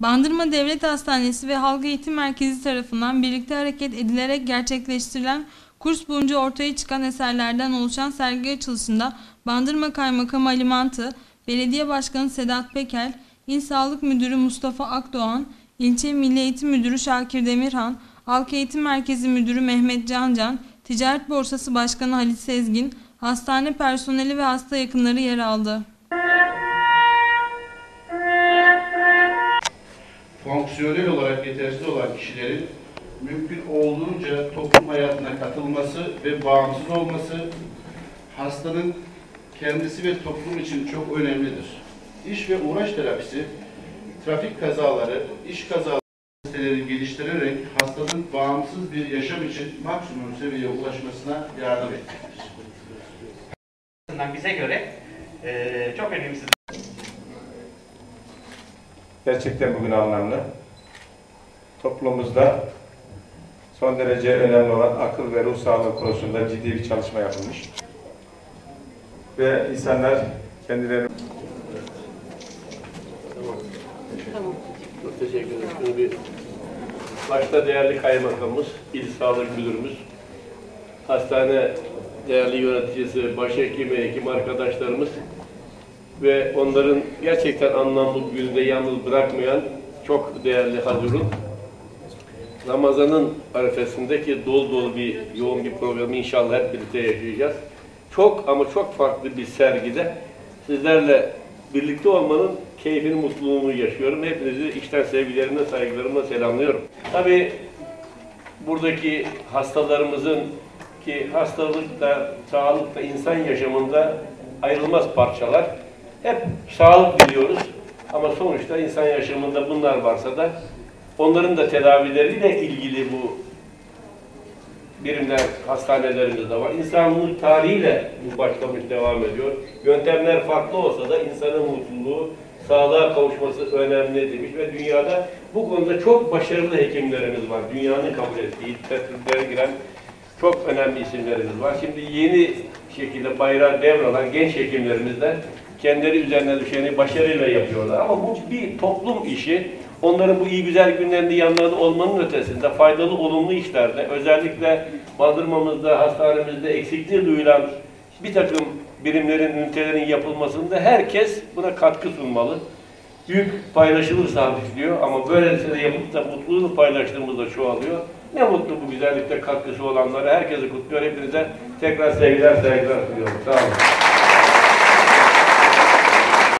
Bandırma Devlet Hastanesi ve Halk Eğitim Merkezi tarafından birlikte hareket edilerek gerçekleştirilen kurs boyunca ortaya çıkan eserlerden oluşan sergi açılışında Bandırma Kaymakamı Ali Mantı, Belediye Başkanı Sedat Pekel, İl Sağlık Müdürü Mustafa Akdoğan, İlçe Milli Eğitim Müdürü Şakir Demirhan, Halk Eğitim Merkezi Müdürü Mehmet Cancan, Ticaret Borsası Başkanı Halit Sezgin, hastane personeli ve hasta yakınları yer aldı. Fonksiyonel olarak yetersiz olan kişilerin mümkün olduğunca toplum hayatına katılması ve bağımsız olması hastanın kendisi ve toplum için çok önemlidir. İş ve uğraş terapisi, trafik kazaları, iş kazaları siteleri geliştirerek hastanın bağımsız bir yaşam için maksimum seviyeye ulaşmasına yardım etmektir. bize göre eee, çok önemsiz. gerçekten bugün anlamlı. Toplumumuzda son derece önemli olan akıl ve ruh sağlığı konusunda ciddi bir çalışma yapılmış. Ve insanlar kendilerini başta değerli kaymakamımız, il sağlık müdürümüz, hastane değerli yöneticisi, başhekimi, hekim arkadaşlarımız ve onların gerçekten anlamlı bir günde yalnız bırakmayan çok değerli Hazur'un Ramazan'ın arifesindeki dolu dolu bir yoğun bir programı inşallah hep birlikte yaşayacağız. Çok ama çok farklı bir sergide sizlerle birlikte olmanın keyfini, mutluluğunu yaşıyorum. Hepinizi içten sevgilerimle, saygılarımla selamlıyorum. Tabii buradaki hastalarımızın ki hastalık da, sağlık da insan yaşamında ayrılmaz parçalar. Hep sağlık diliyoruz ama sonuçta insan yaşamında bunlar varsa da onların da tedavileriyle ilgili bu birimler hastanelerimizde var. İnsanlık tarihiyle bu başlamış devam ediyor. Yöntemler farklı olsa da insanın mutluluğu, sağlığa kavuşması önemli demiş ve dünyada bu konuda çok başarılı hekimlerimiz var. Dünyanın kabul ettiği, tetkikleri giren çok önemli isimlerimiz var. Şimdi yeni şekilde bayrağı devralan genç hekimlerimiz de kendileri üzerine düşeni başarıyla yapıyorlar. Ama bu bir toplum işi. Onların bu iyi güzel günlerinde yanlarında olmanın ötesinde faydalı, olumlu işlerde, özellikle bandırmamızda, hastanemizde eksikliği duyulan bir takım birimlerin, ünitelerin yapılmasında herkes buna katkı sunmalı. Yük paylaşılırsa hafifliyor ama böylesi de yapıp da mutluluğunu paylaştığımızda çoğalıyor. Ne mutlu bu güzellikte katkısı olanlara, herkese kutluyor. Hepinize tekrar sevgiler, saygılar sunuyorum. Sağ olun.